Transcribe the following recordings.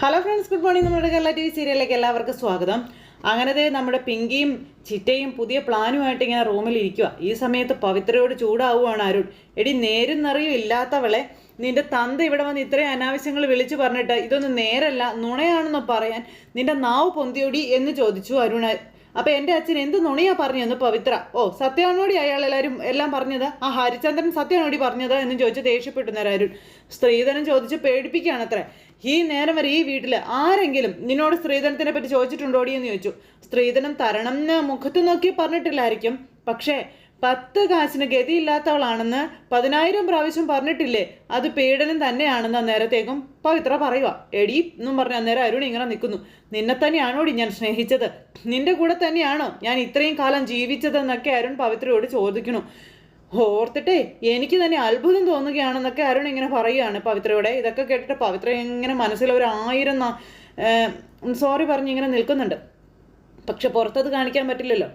Hello friends good morning നമ്മുടെ Kerala T V സീരിയലിലേക്ക് എല്ലാവർക്കും സ്വാഗതം. അങ്ങനത്തെ നമ്മുടെ പിങ്കിയും ചിറ്റയും പുതിയ പ്ലാനുമായിട്ട് ഇങ്ങനെ റൂമിൽ ഇരിക്കുക ഈ സമയത്ത് പവിത്രയോട് ചൂടാവുകയാണ് അരുൺ. എടി നേരും നിറയും ഇല്ലാത്തവളെ നിന്റെ തന്ത ഇവിടെ വന്ന് ഇത്രയും അനാവശ്യങ്ങൾ വിളിച്ചു പറഞ്ഞിട്ട് ഇതൊന്നും നേരല്ല നുണയാണെന്ന് പറയാൻ നിന്റെ നാവ് പൊന്തിയോടി എന്ന് ചോദിച്ചു അരുൺ അപ്പൊ എന്റെ അച്ഛൻ എന്ത് നുണയാ പറഞ്ഞെന്ന് പവിത്ര? ഓ സത്യമാണോടി അയാൾ എല്ലാവരും എല്ലാം പറഞ്ഞത് ആ ഹരിചന്ദ്രൻ സത്യമാണോടി പറഞ്ഞത് എന്ന് ചോദിച്ച് ദേഷ്യപ്പെട്ടു നേരം സ്ത്രീധനം ചോദിച്ച് പേടിപ്പിക്കുകയാണ് അത്ര ഈ നേരം വരെ ഈ വീട്ടിൽ ആരെങ്കിലും നിന്നോട് സ്ത്രീധനത്തിനെ പറ്റി ചോദിച്ചിട്ടുണ്ടോടി എന്ന് ചോദിച്ചു. സ്ത്രീധനം തരണം എന്ന് മുഖത്ത് നോക്കി പറഞ്ഞിട്ടില്ലായിരിക്കും. പക്ഷേ പത്ത് കാശിന് ഗതിയില്ലാത്തവളാണെന്ന് പതിനായിരം പ്രാവശ്യം പറഞ്ഞിട്ടില്ലേ? അത് പീഡനം തന്നെയാണെന്ന് അന്നേരത്തേക്കും പവിത്ര പറയുക എടി എന്നും പറഞ്ഞ് അന്നേരം അരുൺ ഇങ്ങനെ നിൽക്കുന്നു. നിന്നെ തന്നെയാണോടി ഞാൻ സ്നേഹിച്ചത്? നിന്റെ കൂടെ തന്നെയാണോ ഞാൻ ഇത്രയും കാലം ജീവിച്ചതെന്നൊക്കെ അരുൺ പവിത്രയോട് ചോദിക്കുന്നു. ഓർത്തിട്ടേ എനിക്ക് തന്നെ അത്ഭുതം തോന്നുകയാണെന്നൊക്കെ അരുൺ ഇങ്ങനെ പറയുകയാണ് പവിത്രയോടെ. ഇതൊക്കെ കേട്ടിട്ട് പവിത്ര ഇങ്ങനെ മനസ്സിൽ ഒരു ആയിരം സോറി പറഞ്ഞ് ഇങ്ങനെ നിൽക്കുന്നുണ്ട്. പക്ഷെ പുറത്തത് കാണിക്കാൻ പറ്റില്ലല്ലോ.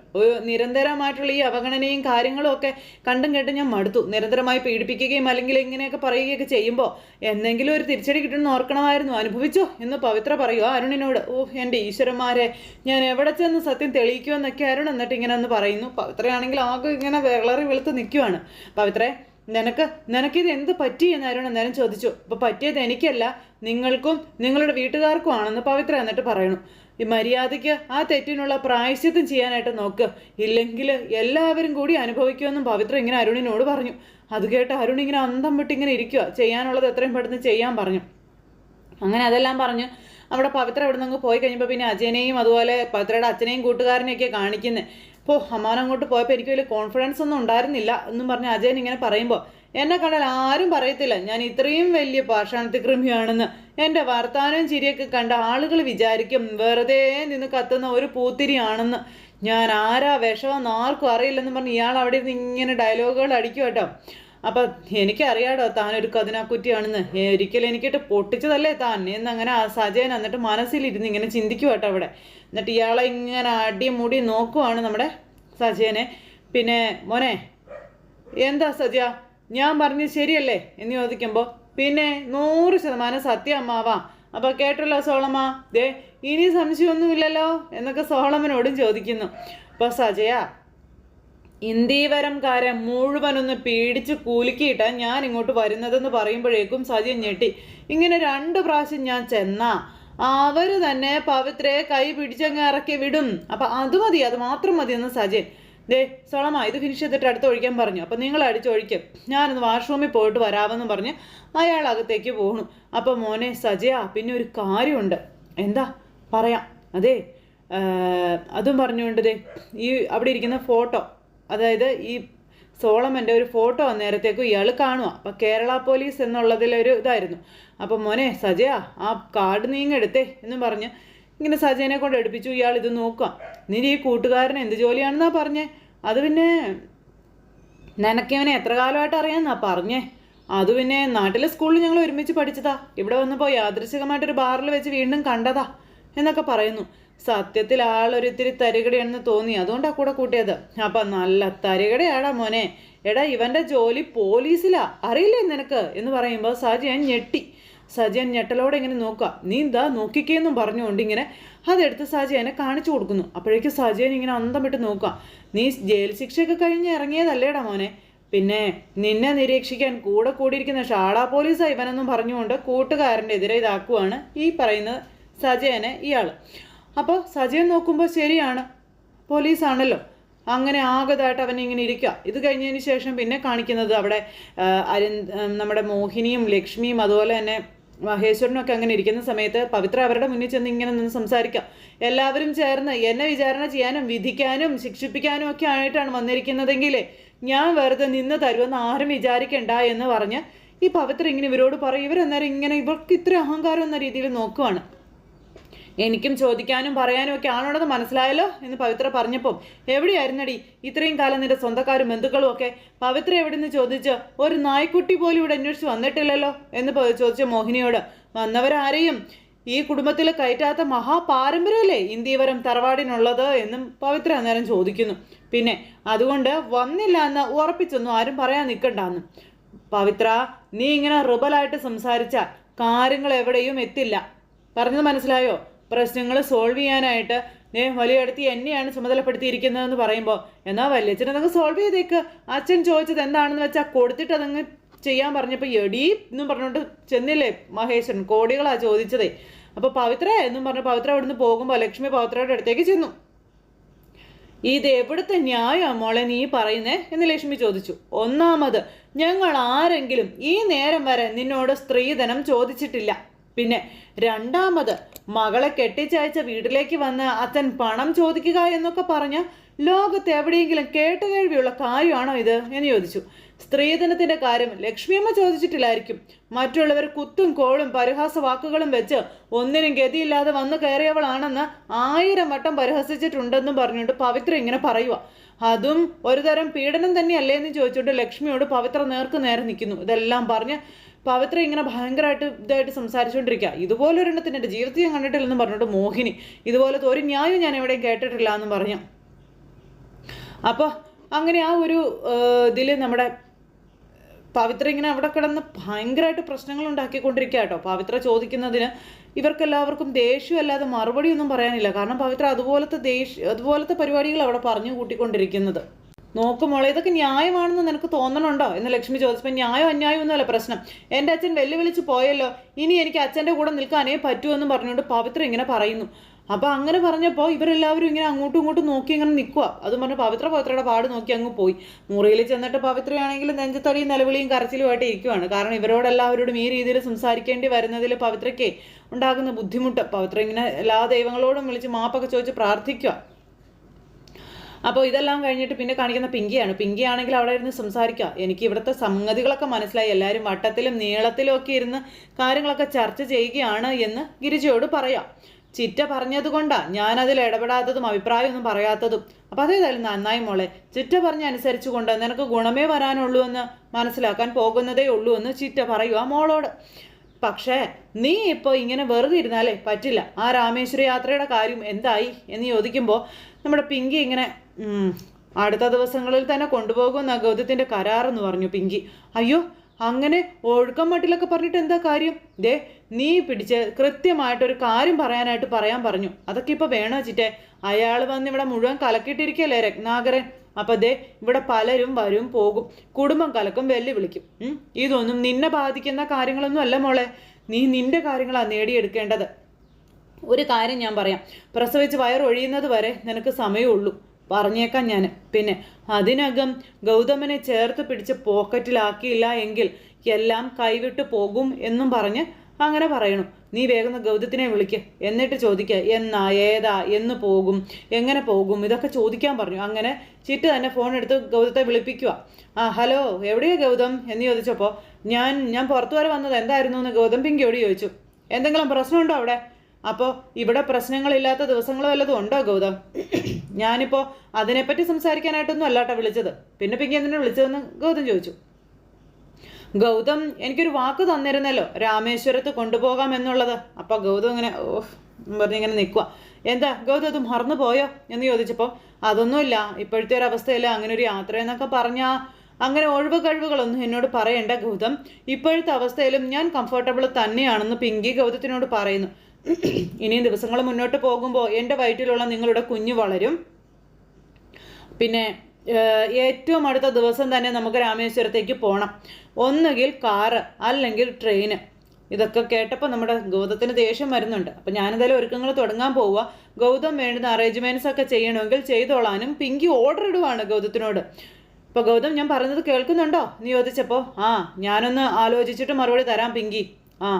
നിരന്തരമായിട്ടുള്ള ഈ അവഗണനയും കാര്യങ്ങളും ഒക്കെ കണ്ടും കേട്ടും ഞാൻ മടുത്തു. നിരന്തരമായി പീഡിപ്പിക്കുകയും അല്ലെങ്കിൽ ഇങ്ങനെയൊക്കെ പറയുകയൊക്കെ ചെയ്യുമ്പോൾ എന്തെങ്കിലും ഒരു തിരിച്ചടി കിട്ടുമെന്ന് ഓർക്കണമായിരുന്നു. അനുഭവിച്ചോ എന്ന് പവിത്ര പറയുക അരുണിനോട്. ഓ എന്റെ ഈശ്വരന്മാരെ ഞാൻ എവിടെ ചെന്ന് സത്യം തെളിയിക്കുമെന്നൊക്കെ അരുൺ എന്നിട്ട് ഇങ്ങനെ ഒന്ന് പറയുന്നു. പവിത്രയാണെങ്കിൽ ആകെ ഇങ്ങനെ വിളറി വെളുത്ത് നിൽക്കുവാണ്. പവിത്രേ നിനക്ക് നിനക്കിത് എന്ത് പറ്റി എന്ന് അരുൺ അന്നേരം ചോദിച്ചു. അപ്പോൾ പറ്റിയത് എനിക്കല്ല നിങ്ങൾക്കും നിങ്ങളുടെ വീട്ടുകാർക്കും ആണെന്ന് പവിത്ര എന്നിട്ട് പറയണു ഈ മര്യാദയ്ക്ക് ആ തെറ്റിനുള്ള പ്രായശ്ചിത്തം ചെയ്യാനായിട്ട് നോക്ക്. ഇല്ലെങ്കിൽ എല്ലാവരും കൂടി അനുഭവിക്കുമെന്നും പവിത്ര ഇങ്ങനെ അരുണിനോട് പറഞ്ഞു. അത് കേട്ട് അരുൺ ഇങ്ങനെ അന്തം വിട്ടിങ്ങനെ ഇരിക്കുക ചെയ്യാനുള്ളത് എത്രയും പെട്ടെന്ന് ചെയ്യാൻ പറഞ്ഞു. അങ്ങനെ അതെല്ലാം പറഞ്ഞ് അവിടെ പവിത്ര അവിടെ നിന്ന് പോയി കഴിഞ്ഞപ്പോൾ പിന്നെ അജയനെയും അതുപോലെ പവിത്രയുടെ അച്ഛനെയും കൂട്ടുകാരനെയൊക്കെ കാണിക്കുന്നത് ഇപ്പോൾ അമ്മാൻ അങ്ങോട്ട് പോയപ്പോൾ എനിക്ക് വലിയ കോൺഫിഡൻസ് ഒന്നും ഉണ്ടായിരുന്നില്ല എന്നും പറഞ്ഞ് അജയൻ ഇങ്ങനെ പറയുമ്പോൾ എന്നെ കണ്ടാൽ ആരും പറയത്തില്ല. ഞാൻ ഇത്രയും വലിയ പാഷാണത്തിക്രമിയാണെന്ന്. എന്റെ വർത്താനം ചിരിയൊക്കെ കണ്ട ആളുകൾ വിചാരിക്കും വെറുതെ നിന്ന് കത്തുന്ന ഒരു പൂത്തിരിയാണെന്ന്. ഞാൻ ആരാ വിഷമെന്ന് ആർക്കും അറിയില്ലെന്ന് പറഞ്ഞ് ഇയാൾ അവിടെ ഇരുന്ന് ഇങ്ങനെ ഡയലോഗുകൾ അടിക്കും കേട്ടോ. അപ്പം എനിക്കറിയാടോ താനൊരു കതിനാക്കുറ്റിയാണെന്ന്. ഒരിക്കലും എനിക്കിട്ട് പൊട്ടിച്ചതല്ലേ താൻ? എന്നങ്ങനെ ആ സജയൻ എന്നിട്ട് മനസ്സിലിരുന്ന് ഇങ്ങനെ ചിന്തിക്കും കേട്ടോ അവിടെ. എന്നിട്ട് ഇയാളെ ഇങ്ങനെ അടിമുടി നോക്കുവാണ് നമ്മുടെ സജയനെ. പിന്നെ മോനെ എന്താ സജ ഞാൻ പറഞ്ഞ് ശരിയല്ലേ എന്ന് ചോദിക്കുമ്പോൾ പിന്നെ നൂറ് ശതമാനം സത്യം അമ്മാവാ. അപ്പൊ കേട്ടല്ലോ സോളമ്മ ദേ ഇനി സംശയമൊന്നുമില്ലല്ലോ? എന്നൊക്കെ സോളമ്മനോടും ചോദിക്കുന്നു. അപ്പൊ സജയ ഇന്ദീവരംകാരെ മുഴുവനൊന്ന് പേടിച്ച് കുലുക്കിയിട്ടാ ഞാൻ ഇങ്ങോട്ട് വരുന്നതെന്ന് പറയുമ്പോഴേക്കും സജയൻ ഞെട്ടി. ഇങ്ങനെ രണ്ട് പ്രാവശ്യം ഞാൻ ചെന്നാ അവർ തന്നെ പവിത്രയെ കൈ പിടിച്ചങ്ങ് ഇറക്കി വിടും. അപ്പൊ അത് മതി അത് മാത്രം മതി എന്ന് സജയൻ. ദേ സോളമ ഇത് ഫിനിഷ് ചെയ്തിട്ട് അടുത്ത് ഒഴിക്കാൻ പറഞ്ഞു. അപ്പം നിങ്ങൾ അടിച്ചൊഴിക്കും. ഞാനൊന്ന് വാഷ്റൂമിൽ പോയിട്ട് വരാമെന്ന് പറഞ്ഞ് അയാൾ അകത്തേക്ക് പോകണു അപ്പം മോനെ സജയ പിന്നെ ഒരു കാര്യമുണ്ട്. എന്താ? പറയാം. അതെ അതും പറഞ്ഞുകൊണ്ട് ദേ ഈ അവിടെ ഇരിക്കുന്ന ഫോട്ടോ അതായത് ഈ സോളമന്റെ ഒരു ഫോട്ടോ നേരത്തേക്കും ഇയാൾ കാണുക അപ്പം കേരള പോലീസ് എന്നുള്ളതിലൊരു ഇതായിരുന്നു. അപ്പം മോനെ സജയ ആ കാർഡ് നീങ്ങെടുത്തേ എന്നും പറഞ്ഞ് ഇങ്ങനെ സജയനെ കൊണ്ട് എടുപ്പിച്ചു. ഇയാൾ ഇത് നോക്കാം നീ ഈ കൂട്ടുകാരൻ എന്ത് ജോലിയാണെന്നാ പറഞ്ഞേ? അത് പിന്നെ നിനക്കിവനെ എത്ര കാലമായിട്ട് അറിയാമെന്നാ പറഞ്ഞേ? അത് പിന്നെ നാട്ടിലെ സ്കൂളിൽ ഞങ്ങൾ ഒരുമിച്ച് പഠിച്ചതാ. ഇവിടെ വന്നപ്പോൾ യാദൃശികമായിട്ടൊരു ബാറിൽ വെച്ച് വീണ്ടും കണ്ടതാ എന്നൊക്കെ പറയുന്നു. സത്യത്തിൽ ആളൊരിത്തിരി തരികടയാണെന്ന് തോന്നി. അതുകൊണ്ടാണ് കൂടെ കൂട്ടിയത്. അപ്പം നല്ല തരികടയാടാ മോനെ. എടാ ഇവന്റെ ജോലി പോലീസിലാ. അറിയില്ലേ നിനക്ക്? എന്ന് പറയുമ്പോൾ ഞാൻ ഞെട്ടി. സജയൻ ഞെട്ടലോടെ ഇങ്ങനെ നോക്കുക. നീ എന്താ നോക്കിക്കേന്നും പറഞ്ഞുകൊണ്ട് ഇങ്ങനെ അതെടുത്ത് സജയനെ കാണിച്ചു കൊടുക്കുന്നു. അപ്പോഴേക്കും സജയൻ ഇങ്ങനെ അന്തം വിട്ട് നോക്കുക. നീ ജയിൽ ശിക്ഷയൊക്കെ കഴിഞ്ഞ് ഇറങ്ങിയതല്ലേടാ മോനെ? പിന്നെ നിന്നെ നിരീക്ഷിക്കാൻ കൂടെ കൂടിയിരിക്കുന്ന ഷാള പോലീസാ ഇവനെന്നും പറഞ്ഞുകൊണ്ട് കൂട്ടുകാരന്റെ എതിരെ ഇതാക്കുവാണ് ഈ പറയുന്ന സജയനെ ഇയാൾ അപ്പോൾ സജയൻ നോക്കുമ്പോൾ ശരിയാണ്. പോലീസാണല്ലോ. അങ്ങനെ ആകതായിട്ട് അവൻ ഇങ്ങനെ ഇരിക്കുക. ഇത് കഴിഞ്ഞതിന് ശേഷം പിന്നെ കാണിക്കുന്നത് അവിടെ അരി നമ്മുടെ മോഹിനിയും ലക്ഷ്മിയും അതുപോലെ തന്നെ മഹേശ്വരനും ഒക്കെ അങ്ങനെ ഇരിക്കുന്ന സമയത്ത് പവിത്ര അവരുടെ മുന്നിൽ ചെന്ന് ഇങ്ങനെ നിന്ന് സംസാരിക്കാം. എല്ലാവരും ചേർന്ന് എന്നെ വിചാരണ ചെയ്യാനും വിധിക്കാനും ശിക്ഷിപ്പിക്കാനും ഒക്കെ ആയിട്ടാണ് വന്നിരിക്കുന്നതെങ്കിലേ ഞാൻ വെറുതെ നിന്ന് തരുമെന്ന് ആരും വിചാരിക്കണ്ട എന്ന് പറഞ്ഞ് ഈ പവിത്ര ഇങ്ങനെ ഇവരോട് പറയും. ഇവരെന്നേരം ഇങ്ങനെ ഇവർക്ക് ഇത്ര അഹങ്കാരം എന്ന രീതിയിൽ നോക്കുവാണ്. എനിക്കും ചോദിക്കാനും പറയാനും ഒക്കെ ആണോടെന്ന് മനസ്സിലായല്ലോ എന്ന് പവിത്ര പറഞ്ഞപ്പോൾ എവിടെയായിരുന്നടി? ഇത്രയും കാലം നിന്റെ സ്വന്തക്കാരും ബന്ധുക്കളും ഒക്കെ പവിത്ര എവിടെന്ന് ചോദിച്ച് ഒരു നായ്ക്കുട്ടി പോലും ഇവിടെ അന്വേഷിച്ച് വന്നിട്ടില്ലല്ലോ? എന്ന് ചോദിച്ച മോഹിനിയോട് വന്നവരാരെയും? ഈ കുടുംബത്തിൽ കയറ്റാത്ത മഹാപാരമ്പര്യമല്ലേ ഇന്ത്യവരം തറവാടിനുള്ളത്? എന്നും പവിത്ര അന്നേരം ചോദിക്കുന്നു. പിന്നെ അതുകൊണ്ട് വന്നില്ല എന്ന് ഉറപ്പിച്ചൊന്നും ആരും പറയാൻ നിൽക്കണ്ടെന്ന് പവിത്ര നീ ഇങ്ങനെ റിബലായിട്ട് സംസാരിച്ചാൽ കാര്യങ്ങൾ എവിടെയും എത്തില്ല. പറഞ്ഞത് മനസ്സിലായോ? പ്രശ്നങ്ങൾ സോൾവ് ചെയ്യാനായിട്ട് നേ വലിയടത്തി എന്നെയാണ് ചുമതലപ്പെടുത്തിയിരിക്കുന്നതെന്ന് പറയുമ്പോൾ എന്നാൽ വല്യച്ഛൻ അതങ്ങ് സോൾവ് ചെയ്തേക്ക്. അച്ഛൻ ചോദിച്ചത് എന്താണെന്ന് വെച്ചാൽ കൊടുത്തിട്ട് അതങ്ങ് ചെയ്യാൻ പറഞ്ഞപ്പോൾ എടീ എന്നും പറഞ്ഞുകൊണ്ട് ചെന്നില്ലേ മഹേശ്വരൻ? കോടികളാ ചോദിച്ചതേ. അപ്പോൾ പവിത്ര എന്നും പറഞ്ഞ് പവിത്ര നിന്ന് പോകുമ്പോൾ ലക്ഷ്മി പവിത്രയുടെ അടുത്തേക്ക് ചെന്നു. ഇത് എവിടുത്തെ ന്യായമാണ് മോളെ നീ പറയുന്നേ? എന്ന് ലക്ഷ്മി ചോദിച്ചു. ഒന്നാമത് ഞങ്ങൾ ആരെങ്കിലും ഈ നേരം വരെ നിന്നോട് സ്ത്രീധനം ചോദിച്ചിട്ടില്ല. പിന്നെ രണ്ടാമത് മകളെ കെട്ടിച്ചയച്ച വീട്ടിലേക്ക് വന്ന് അച്ഛൻ പണം ചോദിക്കുക എന്നൊക്കെ പറഞ്ഞ ലോകത്ത് എവിടെയെങ്കിലും കേട്ടുകേഴ്വിയുള്ള കാര്യമാണോ ഇത് എന്ന് ചോദിച്ചു. സ്ത്രീധനത്തിന്റെ കാര്യം ലക്ഷ്മിയമ്മ ചോദിച്ചിട്ടില്ലായിരിക്കും. മറ്റുള്ളവർ കുത്തും കോളും പരിഹാസ വാക്കുകളും വെച്ച് ഒന്നിനും ഗതിയില്ലാതെ വന്നു കയറിയവളാണെന്ന് ആയിരം വട്ടം പരിഹസിച്ചിട്ടുണ്ടെന്നും പറഞ്ഞുകൊണ്ട് പവിത്ര ഇങ്ങനെ പറയുക അതും ഒരുതരം പീഡനം തന്നെയല്ലേ എന്ന് ചോദിച്ചുകൊണ്ട് ലക്ഷ്മിയോട് പവിത്ര നേർക്ക് നേരെ നിൽക്കുന്നു ഇതെല്ലാം പറഞ്ഞ് പവിത്ര ഇങ്ങനെ ഭയങ്കരമായിട്ട് ഇതായിട്ട് സംസാരിച്ചുകൊണ്ടിരിക്കുക ഇതുപോലൊരെണ്ണത്തിന് എന്റെ ജീവിതത്തിൽ ഞാൻ കണ്ടിട്ടില്ലെന്ന് പറഞ്ഞിട്ട് മോഹിനി ഇതുപോലത്തെ ഒരു ന്യായം ഞാൻ എവിടെയും കേട്ടിട്ടില്ല എന്ന് പറഞ്ഞു. അപ്പോൾ അങ്ങനെ ആ ഒരു ഇതിൽ നമ്മുടെ പവിത്ര ഇങ്ങനെ അവിടെ കിടന്ന് ഭയങ്കരമായിട്ട് പ്രശ്നങ്ങൾ ഉണ്ടാക്കിക്കൊണ്ടിരിക്കുക കേട്ടോ. പവിത്ര ചോദിക്കുന്നതിന് ഇവർക്കെല്ലാവർക്കും ദേഷ്യമല്ലാതെ മറുപടിയൊന്നും പറയാനില്ല. കാരണം പവിത്ര അതുപോലത്തെ ദേഷ്യ അതുപോലത്തെ പരിപാടികൾ അവിടെ പറഞ്ഞു കൂട്ടിക്കൊണ്ടിരിക്കുന്നത്. നോക്ക് മോളെ ഇതൊക്കെ ന്യായമാണെന്ന് നിനക്ക് തോന്നണുണ്ടോ? എന്ന് ലക്ഷ്മി ചോദിച്ചപ്പോൾ ന്യായം അന്യായം ഒന്നുമല്ല പ്രശ്നം. എന്റെ അച്ഛൻ വെല്ലുവിളിച്ച് പോയല്ലോ. ഇനി എനിക്ക് അച്ഛന്റെ കൂടെ നിൽക്കാനേ പറ്റുമെന്ന് പറഞ്ഞുകൊണ്ട് പവിത്ര ഇങ്ങനെ പറയുന്നു. അപ്പോൾ അങ്ങനെ പറഞ്ഞപ്പോൾ ഇവരെല്ലാവരും ഇങ്ങനെ അങ്ങോട്ടും ഇങ്ങോട്ടും നോക്കി ഇങ്ങനെ നിൽക്കുക അതും പറഞ്ഞ പവിത്ര പവിത്രയുടെ പാട് നോക്കി അങ്ങ് പോയി. മുറിയിൽ ചെന്നിട്ട് പവിത്രയാണെങ്കിൽ നെഞ്ചത്തടിയും നിലവിളിയും കരച്ചിലുമായിട്ട് ഇരിക്കുവാണ്. കാരണം ഇവരോടെല്ലാവരോടും ഈ രീതിയിൽ സംസാരിക്കേണ്ടി വരുന്നതിൽ പവിത്രയ്ക്ക് ഉണ്ടാകുന്ന ബുദ്ധിമുട്ട്. പവിത്ര ഇങ്ങനെ എല്ലാ ദൈവങ്ങളോടും വിളിച്ച് മാപ്പൊക്കെ ചോദിച്ച് പ്രാർത്ഥിക്കുക അപ്പോൾ ഇതെല്ലാം കഴിഞ്ഞിട്ട് പിന്നെ കാണിക്കുന്ന പിങ്കിയാണ്. പിങ്കി ആണെങ്കിൽ അവിടെ ഇരുന്ന് സംസാരിക്കുക എനിക്ക് ഇവിടുത്തെ സംഗതികളൊക്കെ മനസ്സിലായി. എല്ലാവരും വട്ടത്തിലും നീളത്തിലും ഒക്കെ ഇരുന്ന് കാര്യങ്ങളൊക്കെ ചർച്ച ചെയ്യുകയാണ് എന്ന് ഗിരിജയോട് പറയാം. ചിറ്റ പറഞ്ഞതുകൊണ്ടാ ഞാനതിൽ ഇടപെടാത്തതും അഭിപ്രായമൊന്നും പറയാത്തതും. അപ്പോൾ അതേതായാലും നന്നായി മോളെ. ചിറ്റ പറഞ്ഞ അനുസരിച്ചുകൊണ്ട് നിനക്ക് ഗുണമേ വരാനുള്ളൂ എന്ന് മനസ്സിലാക്കാൻ പോകുന്നതേ ഉള്ളൂ എന്ന് ചിറ്റ പറയുക മോളോട്. പക്ഷേ നീ ഇപ്പോൾ ഇങ്ങനെ വെറുതെ ഇരുന്നാലേ പറ്റില്ല. ആ രാമേശ്വര യാത്രയുടെ കാര്യം എന്തായി എന്ന് ചോദിക്കുമ്പോൾ നമ്മുടെ പിങ്കി ഇങ്ങനെ അടുത്ത ദിവസങ്ങളിൽ തന്നെ കൊണ്ടുപോകുന്ന ഗൗതത്തിന്റെ കരാറെന്ന് പറഞ്ഞു പിങ്കി. അയ്യോ അങ്ങനെ ഒഴുക്കം മട്ടിലൊക്കെ പറഞ്ഞിട്ട് എന്താ കാര്യം? ദേ നീ പിടിച്ച് കൃത്യമായിട്ടൊരു കാര്യം പറയാനായിട്ട് പറയാൻ പറഞ്ഞു. അതൊക്കെ ഇപ്പൊ വേണോ ചിറ്റേ? അയാൾ വന്ന് ഇവിടെ മുഴുവൻ കലക്കിയിട്ടിരിക്കുകയല്ലേ രത്നാകരൻ? അപ്പൊ ദേ ഇവിടെ പലരും വരും പോകും. കുടുംബം കലക്കും വെല്ലുവിളിക്കും. ഇതൊന്നും നിന്നെ ബാധിക്കുന്ന കാര്യങ്ങളൊന്നും അല്ല മോളെ. നീ നിന്റെ കാര്യങ്ങളാണ് നേടിയെടുക്കേണ്ടത്. ഒരു കാര്യം ഞാൻ പറയാം. പ്രസവിച്ച് വയറൊഴിയുന്നത് വരെ നിനക്ക് സമയമുള്ളൂ പറഞ്ഞേക്കാം ഞാൻ. പിന്നെ അതിനകം ഗൗതമനെ ചേർത്ത് പിടിച്ച് പോക്കറ്റിലാക്കിയില്ല എങ്കിൽ എല്ലാം കൈവിട്ട് പോകും എന്നും പറഞ്ഞ് അങ്ങനെ പറയണു. നീ വേഗം ഗൗതത്തിനെ വിളിക്ക്. എന്നിട്ട് ചോദിക്കുക എന്നാ ഏതാ എന്ന് പോകും എങ്ങനെ പോകും ഇതൊക്കെ ചോദിക്കാൻ പറഞ്ഞു. അങ്ങനെ ചിറ്റ് തന്നെ ഫോൺ എടുത്ത് ഗൗതത്തെ വിളിപ്പിക്കുക ആ ഹലോ എവിടെയാ ഗൗതം? എന്ന് ചോദിച്ചപ്പോൾ ഞാൻ ഞാൻ പുറത്തു വരെ വന്നത് എന്തായിരുന്നു? എന്ന് ഗൗതം പിങ്കിയോട് ചോദിച്ചു. എന്തെങ്കിലും പ്രശ്നമുണ്ടോ അവിടെ? അപ്പോൾ ഇവിടെ പ്രശ്നങ്ങളില്ലാത്ത ദിവസങ്ങൾ വല്ലതും ഉണ്ടോ ഗൗതം? ഞാനിപ്പോൾ അതിനെപ്പറ്റി സംസാരിക്കാനായിട്ടൊന്നും അല്ലാട്ടോ വിളിച്ചത്. പിന്നെ പിങ്കി എന്തിനാണ് വിളിച്ചതെന്ന് ഗൗതം ചോദിച്ചു. ഗൗതം എനിക്കൊരു വാക്ക് തന്നിരുന്നല്ലോ രാമേശ്വരത്ത് കൊണ്ടുപോകാം എന്നുള്ളത്. അപ്പോൾ ഗൗതം ഇങ്ങനെ ഓഹ് പറഞ്ഞിങ്ങനെ നിൽക്കുക എന്താ ഗൗതം അത് മറന്നു പോയോ? എന്ന് ചോദിച്ചപ്പോൾ അതൊന്നുമില്ല ഇപ്പോഴത്തെ ഒരു അവസ്ഥയില്ല അങ്ങനെ ഒരു യാത്ര എന്നൊക്കെ പറഞ്ഞാൽ അങ്ങനെ ഒഴിവ് കഴിവുകളൊന്നും എന്നോട് പറയണ്ട ഗൗതം. ഇപ്പോഴത്തെ അവസ്ഥയിലും ഞാൻ കംഫർട്ടബിൾ തന്നെയാണെന്ന് പിങ്കി ഗൗതത്തിനോട് പറയുന്നു. ഇനിയും ദിവസങ്ങൾ മുന്നോട്ട് പോകുമ്പോൾ എന്റെ വയറ്റിലുള്ള നിങ്ങളുടെ കുഞ്ഞ് വളരും. പിന്നെ ഏറ്റവും അടുത്ത ദിവസം തന്നെ നമുക്ക് രാമേശ്വരത്തേക്ക് പോകണം ഒന്നുകിൽ കാറ് അല്ലെങ്കിൽ ട്രെയിന്. ഇതൊക്കെ കേട്ടപ്പോൾ നമ്മുടെ ഗൗതത്തിന് ദേഷ്യം വരുന്നുണ്ട്. അപ്പം ഞാനെന്തായാലും ഒരുക്കങ്ങൾ തുടങ്ങാൻ പോവുക. ഗൗതം വേണ്ടുന്ന അറേഞ്ച്മെന്റ്സ് ഒക്കെ ചെയ്യണമെങ്കിൽ ചെയ്തോളാനും പിങ്കി ഓർഡർ ഇടുവാണ് ഗൗതത്തിനോട്. ഇപ്പോൾ ഗൗതം ഞാൻ പറഞ്ഞത് കേൾക്കുന്നുണ്ടോ? നീ ചോദിച്ചപ്പോൾ ആ ഞാനൊന്ന് ആലോചിച്ചിട്ട് മറുപടി തരാം പിങ്കി. ആ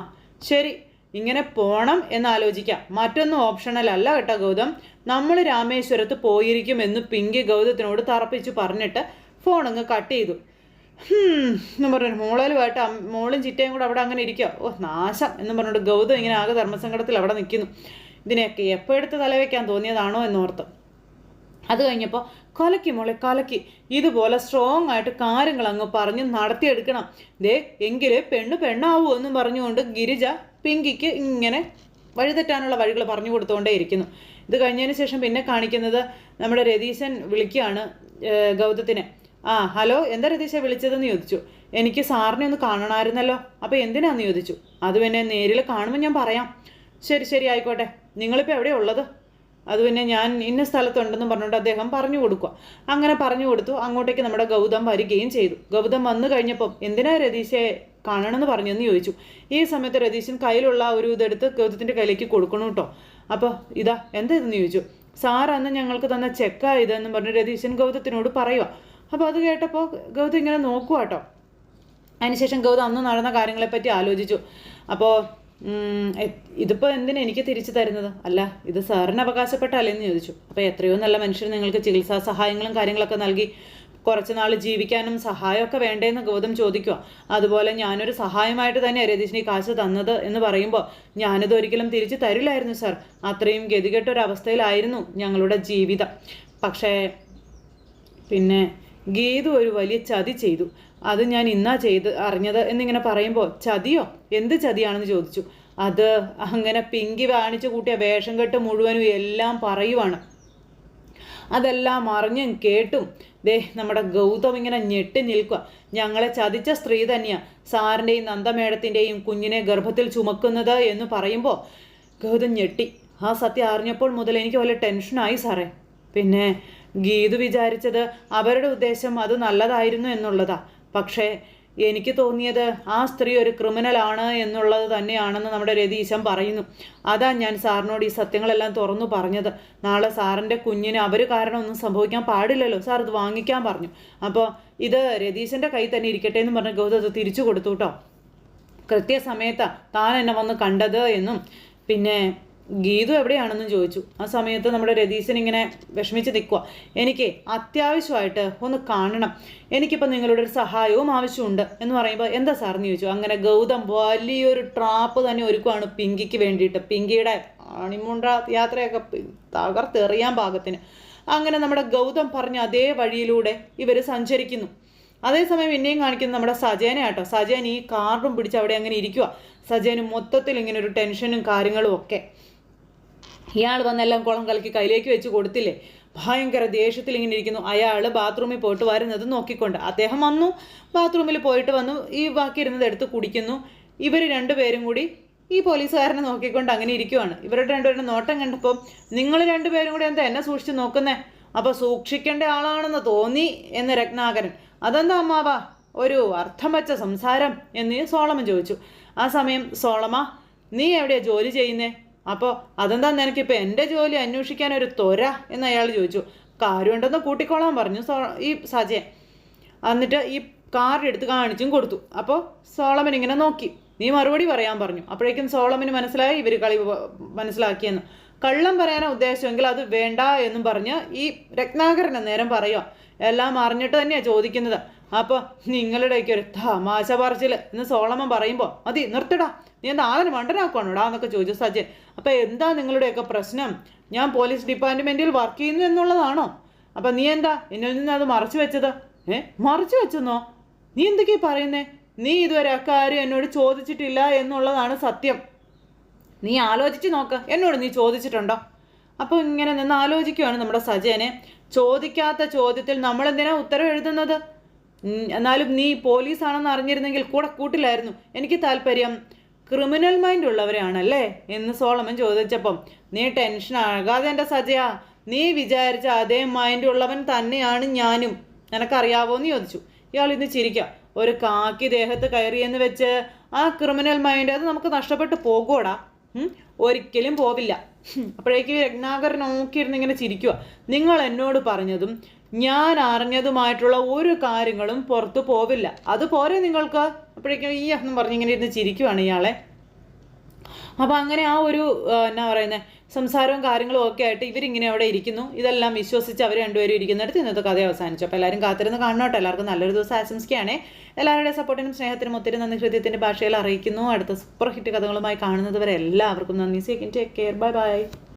ശരി. ഇങ്ങനെ പോണം എന്ന് ആലോചിക്കാം മറ്റൊന്നും ഓപ്ഷണൽ അല്ല കേട്ടോ ഗൗതം. നമ്മൾ രാമേശ്വരത്ത് പോയിരിക്കും എന്ന് പിങ്കി ഗൗതത്തിനോട് തറപ്പിച്ച് പറഞ്ഞിട്ട് ഫോൺ അങ്ങ് കട്ട് ചെയ്തു. എന്ന് പറഞ്ഞു മോളലുമായിട്ട് മോളും ചിറ്റയും കൂടെ അവിടെ അങ്ങനെ ഇരിക്കുക ഓ നാശം എന്ന് പറഞ്ഞിട്ട് ഗൗതം ഇങ്ങനെ ആകെ ധർമ്മസങ്കടത്തിൽ അവിടെ നിൽക്കുന്നു. ഇതിനെയൊക്കെ എപ്പോൾ എടുത്ത് തലവെക്കാൻ തോന്നിയതാണോ എന്നോർത്ത്. അത് കഴിഞ്ഞപ്പോൾ കലക്കി മോളെ കലക്കി. ഇതുപോലെ സ്ട്രോങ് ആയിട്ട് കാര്യങ്ങൾ അങ്ങ് പറഞ്ഞ് നടത്തിയെടുക്കണം. ദേ എങ്കിലേ പെണ്ണ് പെണ്ണാവൂ എന്നും പറഞ്ഞുകൊണ്ട് ഗിരിജ പിങ്കിക്ക് ഇങ്ങനെ വഴിതെറ്റാനുള്ള വഴികൾ പറഞ്ഞു കൊടുത്തുകൊണ്ടേ ഇരിക്കുന്നു. ഇത് കഴിഞ്ഞതിന് ശേഷം പിന്നെ കാണിക്കുന്നത് നമ്മുടെ രതീശൻ വിളിക്കുകയാണ് ഗൗതത്തിനെ. ആ ഹലോ എന്താ രതീശ വിളിച്ചതെന്ന് ചോദിച്ചു. എനിക്ക് സാറിനെ ഒന്ന് കാണണമായിരുന്നല്ലോ. അപ്പോൾ എന്തിനാന്ന് ചോദിച്ചു. അത് പിന്നെ നേരിൽ കാണുമ്പോൾ ഞാൻ പറയാം. ശരി ശരി ആയിക്കോട്ടെ. നിങ്ങളിപ്പോൾ എവിടെയാണ് ഉള്ളത്? അത് പിന്നെ ഞാൻ ഇന്ന സ്ഥലത്തുണ്ടെന്ന് പറഞ്ഞുകൊണ്ട് അദ്ദേഹം പറഞ്ഞു കൊടുക്കുക. അങ്ങനെ പറഞ്ഞു കൊടുത്തു. അങ്ങോട്ടേക്ക് നമ്മുടെ ഗൗതം വരികയും ചെയ്തു. ഗൗതം വന്നു കഴിഞ്ഞപ്പം എന്തിനാ രതീശെ കാണണമെന്ന് പറഞ്ഞെന്ന് ചോദിച്ചു. ഈ സമയത്ത് രതീശൻ കയ്യിലുള്ള ഒരു ഇതെടുത്ത് ഗൗതത്തിന്റെ കയ്യിലേക്ക് കൊടുക്കണം കേട്ടോ. അപ്പോൾ ഇതാ എന്താ ഇതെന്ന് ചോദിച്ചു. സാർ അന്ന് ഞങ്ങൾക്ക് തന്ന ചെക്കാ ഇതെന്ന് പറഞ്ഞ് രതീശൻ ഗൗതത്തിനോട് പറയുക അപ്പോൾ അത് കേട്ടപ്പോൾ ഗൗതം ഇങ്ങനെ നോക്കുക കേട്ടോ. അതിനുശേഷം ഗൗതം അന്ന് നടന്ന കാര്യങ്ങളെപ്പറ്റി ആലോചിച്ചു. അപ്പോൾ ഇതിപ്പോൾ എന്തിനാ എനിക്ക് തിരിച്ചു തരുന്നത്? അല്ല ഇത് സാറിന് അവകാശപ്പെട്ടല്ലെന്ന് ചോദിച്ചു. അപ്പോൾ എത്രയോ നല്ല മനുഷ്യർ നിങ്ങൾക്ക് ചികിത്സാ സഹായങ്ങളും കാര്യങ്ങളൊക്കെ നൽകി. കുറച്ച് നാൾ ജീവിക്കാനും സഹായമൊക്കെ വേണ്ടേന്ന് ഗൗതം ചോദിക്കുക അതുപോലെ ഞാനൊരു സഹായമായിട്ട് തന്നെ രതീഷിന് ഈ കാശ് തന്നത് എന്ന് പറയുമ്പോൾ ഞാനിത് ഒരിക്കലും തിരിച്ചു തരില്ലായിരുന്നു സാർ. അത്രയും ഗതികെട്ടൊരവസ്ഥയിലായിരുന്നു ഞങ്ങളുടെ ജീവിതം. പക്ഷേ പിന്നെ ഗീതു ഒരു വലിയ ചതി ചെയ്തു. അത് ഞാൻ ഇന്നാ ചെയ്ത് അറിഞ്ഞത് എന്നിങ്ങനെ പറയുമ്പോൾ ചതിയോ? എന്ത് ചതിയാണെന്ന് ചോദിച്ചു. അത് അങ്ങനെ പിങ്കി വാണിച്ചു കൂട്ടിയ വേഷം കെട്ട് മുഴുവനും എല്ലാം പറയുവാണ്. അതെല്ലാം അറിഞ്ഞും കേട്ടും ദേ നമ്മുടെ ഗൗതം ഇങ്ങനെ ഞെട്ടി നിൽക്കുക ഞങ്ങളെ ചതിച്ച സ്ത്രീ തന്നെയാണ് സാറിന്റെയും നന്ദമേടത്തിന്റെയും കുഞ്ഞിനെ ഗർഭത്തിൽ ചുമക്കുന്നത് എന്ന് പറയുമ്പോൾ ഗൗതം ഞെട്ടി. ആ സത്യം അറിഞ്ഞപ്പോൾ മുതൽ എനിക്ക് വല്ല ടെൻഷനായി സാറേ. പിന്നെ ഗീതു വിചാരിച്ചത് അവരുടെ ഉദ്ദേശം അത് നല്ലതായിരുന്നു എന്നുള്ളതാ. പക്ഷേ എനിക്ക് തോന്നിയത് ആ സ്ത്രീ ഒരു ക്രിമിനലാണ് എന്നുള്ളത് തന്നെയാണെന്ന് നമ്മുടെ രതീശൻ പറയുന്നു. അതാ ഞാൻ സാറിനോട് ഈ സത്യങ്ങളെല്ലാം തുറന്നു പറഞ്ഞത്. നാളെ സാറിന്റെ കുഞ്ഞിന് അവർ കാരണം ഒന്നും സംഭവിക്കാൻ പാടില്ലല്ലോ. സാർ ഇത് വാങ്ങിക്കാൻ പറഞ്ഞു. അപ്പോൾ ഇത് രതീശന്റെ കൈ തന്നെ ഇരിക്കട്ടെ എന്ന് പറഞ്ഞ് ഗൗതം തിരിച്ചു കൊടുത്തു കേട്ടോ. കൃത്യസമയത്താണ് താൻ എന്നെ വന്ന് കണ്ടത് എന്നും. പിന്നെ ഗീതു എവിടെയാണെന്നും ചോദിച്ചു. ആ സമയത്ത് നമ്മുടെ രതീശൻ ഇങ്ങനെ വിഷമിച്ച് നിൽക്കുക എനിക്ക് അത്യാവശ്യമായിട്ട് ഒന്ന് കാണണം. എനിക്കിപ്പോൾ നിങ്ങളുടെ ഒരു സഹായവും ആവശ്യമുണ്ട്. എന്ന് പറയുമ്പോൾ എന്താ സാറെന്ന് ചോദിച്ചു. അങ്ങനെ ഗൗതം വലിയൊരു ട്രാപ്പ് തന്നെ ഒരുക്കുവാണ് പിങ്കിക്ക് വേണ്ടിയിട്ട്. പിങ്കിയുടെ അണിമുണ്ട യാത്രയൊക്കെ തകർത്തെറിയാൻ പാകത്തിന്. അങ്ങനെ നമ്മുടെ ഗൗതം പറഞ്ഞ അതേ വഴിയിലൂടെ ഇവർ സഞ്ചരിക്കുന്നു. അതേസമയം പിന്നെയും കാണിക്കുന്നത് നമ്മുടെ സജേനെ ആട്ടോ. സജേൻ ഈ കാർഡും പിടിച്ച് അവിടെ അങ്ങനെ ഇരിക്കുക സജേന് മൊത്തത്തിൽ ഇങ്ങനെ ഒരു ടെൻഷനും കാര്യങ്ങളും ഒക്കെ. ഇയാൾ വന്നെല്ലാം കുളം കലക്കി കയ്യിലേക്ക് വെച്ച് കൊടുത്തില്ലേ? ഭയങ്കര ദേഷ്യത്തിൽ ഇങ്ങനെ ഇരിക്കുന്നു. അയാൾ ബാത്റൂമിൽ പോയിട്ട് വരുന്നത് നോക്കിക്കൊണ്ട്. അദ്ദേഹം വന്നു. ബാത്റൂമിൽ പോയിട്ട് വന്നു. ഈ ബാക്കി ഇരുന്നത് എടുത്ത് കുടിക്കുന്നു. ഇവർ രണ്ടുപേരും കൂടി ഈ പോലീസുകാരനെ നോക്കിക്കൊണ്ട് അങ്ങനെ ഇരിക്കുവാണ്. ഇവരുടെ രണ്ടുപേരുടെ നോട്ടം കണ്ടപ്പോൾ നിങ്ങൾ രണ്ടുപേരും കൂടി എന്താ എന്നെ സൂക്ഷിച്ച് നോക്കുന്നേ? അപ്പോൾ സൂക്ഷിക്കേണ്ട ആളാണെന്ന് തോന്നി എന്ന് രത്നാകരൻ. അതെന്താ അമ്മാവ? ഒരു അർത്ഥം വച്ച സംസാരം എന്ന് സോളമൻ ചോദിച്ചു. ആ സമയം സോളമ നീ എവിടെയാ ജോലി ചെയ്യുന്നേ? അപ്പോൾ അതെന്താ നിനക്കിപ്പോൾ എന്റെ ജോലി അന്വേഷിക്കാൻ ഒരു തൊര എന്ന് അയാൾ ചോദിച്ചു. കാര്യമുണ്ടെന്ന് കൂട്ടിക്കോളാൻ പറഞ്ഞു സോ ഈ സജയൻ. എന്നിട്ട് ഈ കാർഡ് എടുത്ത് കാണിച്ചും കൊടുത്തു. അപ്പോൾ സോളമൻ ഇങ്ങനെ നോക്കി. നീ മറുപടി പറയാൻ പറഞ്ഞു. അപ്പോഴേക്കും സോളമിന് മനസ്സിലായി ഇവർ കളി മനസ്സിലാക്കിയെന്ന്. കള്ളം പറയാനാ ഉദ്ദേശമെങ്കിൽ അത് വേണ്ട എന്നും പറഞ്ഞ് ഈ രത്നാകരനെ നേരം പറയുക എല്ലാം അറിഞ്ഞിട്ട് തന്നെയാണ് ചോദിക്കുന്നത്. അപ്പോൾ നിങ്ങളുടെയൊക്കെ ഒരു തമാശ പറച്ചിൽ എന്ന് സോളമൻ പറയുമ്പോൾ മതി നിർത്തിടാ. നീ എന്താ ആദ്യം മണ്ടനാക്കുവാണോടാ? എന്നൊക്കെ ചോദിച്ചു സജ്ജൻ അപ്പോൾ എന്താ നിങ്ങളുടെയൊക്കെ പ്രശ്നം? ഞാൻ പോലീസ് ഡിപ്പാർട്ട്മെന്റിൽ വർക്ക് ചെയ്യുന്നു എന്നുള്ളതാണോ? അപ്പം നീ എന്താ എന്നിൽ നിന്ന് അത് മറച്ചു വെച്ചത്? ഏ? മറച്ചു വെച്ചെന്നോ? നീ എന്തൊക്കെയാ പറയുന്നേ? നീ ഇതുവരെ അക്കാര്യം എന്നോട് ചോദിച്ചിട്ടില്ല എന്നുള്ളതാണ് സത്യം. നീ ആലോചിച്ച് നോക്ക്. എന്നോട് നീ ചോദിച്ചിട്ടുണ്ടോ? അപ്പോൾ ഇങ്ങനെ നിന്ന് ആലോചിക്കുവാണ് നമ്മുടെ സജയനെ ചോദിക്കാത്ത ചോദ്യത്തിൽ നമ്മൾ എന്തിനാ ഉത്തരം എഴുതുന്നത്? എന്നാലും നീ പോലീസാണെന്ന് അറിഞ്ഞിരുന്നെങ്കിൽ കൂടെ കൂട്ടിലായിരുന്നു. എനിക്ക് താല്പര്യം ക്രിമിനൽ മൈൻഡ് ഉള്ളവരാണല്ലേ എന്ന് സോളമൻ ചോദിച്ചപ്പം നീ ടെൻഷൻ ആകാതെ എന്റെ സജയ നീ വിചാരിച്ച അതേ മൈൻഡ് ഉള്ളവൻ തന്നെയാണ് ഞാനും. നിനക്കറിയാവോ? എന്ന് ചോദിച്ചു. ഇയാൾ ഇന്ന് ചിരിക്കാം. ഒരു കാക്കി ദേഹത്ത് കയറിയെന്ന് വെച്ച് ആ ക്രിമിനൽ മൈൻഡ് അത് നമുക്ക് നഷ്ടപ്പെട്ടു പോകുമോടാ ഒരിക്കലും പോവില്ല. അപ്പോഴേക്ക് രത്നാകർ നോക്കിയിരുന്ന് ഇങ്ങനെ ചിരിക്കുക നിങ്ങൾ എന്നോട് പറഞ്ഞതും ഞാൻ അറിഞ്ഞതുമായിട്ടുള്ള ഒരു കാര്യങ്ങളും പുറത്തു പോവില്ല. അത് പോരെ നിങ്ങൾക്ക്? അപ്പോഴേക്കും ഈ എന്ന് പറഞ്ഞിങ്ങനെ ഇരുന്ന് ചിരിക്കുവാണ് ഇയാളെ. അപ്പോൾ അങ്ങനെ ആ ഒരു എന്നാ പറയുന്നത് സംസാരവും കാര്യങ്ങളും ഒക്കെ ആയിട്ട് ഇവരിങ്ങനെ അവിടെ ഇരിക്കുന്നു. ഇതെല്ലാം വിശ്വസിച്ച് അവർ രണ്ടുപേരും ഇരിക്കുന്നിടത്ത് ഇന്നത്തെ കഥ അവസാനിച്ചു. അപ്പോൾ എല്ലാവരും കാത്തിരുന്ന് കാണണോട്ടെ എല്ലാവർക്കും നല്ലൊരു ദിവസം ആശംസിക്കുകയാണ്. എല്ലാവരുടെയും സപ്പോർട്ടിനും സ്നേഹത്തിനും ഒത്തിരി നന്ദി. ഹൃദയത്തിന്റെ ഭാഷയിൽ അറിയിക്കുന്നു. അടുത്ത സൂപ്പർ ഹിറ്റ് കഥകളുമായി കാണുന്നത് വരെ എല്ലാവർക്കും നന്ദി. സേക്കിൻ ടേക്ക് കെയർ ബൈ ബൈ